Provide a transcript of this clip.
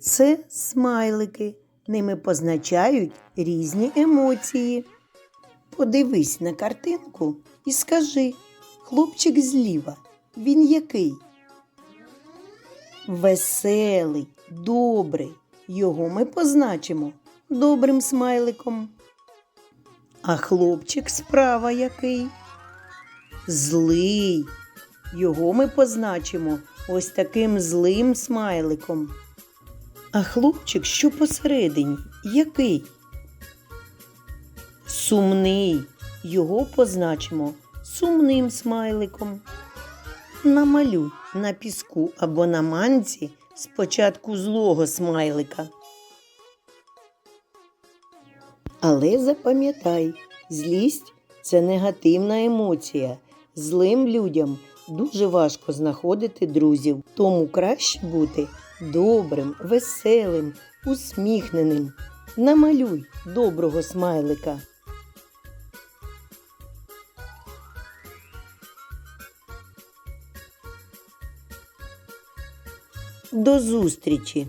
Це смайлики. Ними позначають різні емоції. Подивись на картинку і скажи, хлопчик зліва, він який? Веселий, добрий. Його ми позначимо добрим смайликом. А хлопчик справа який? Злий. Його ми позначимо ось таким злим смайликом. А хлопчик, що посередині, який? Сумний. Його позначимо сумним смайликом. Намалюй на піску або на манці спочатку злого смайлика. Але запам'ятай, злість це негативна емоція. Злим людям дуже важко знаходити друзів, тому краще бути добрим, веселим, усміхненим. Намалюй доброго смайлика. До зустрічі!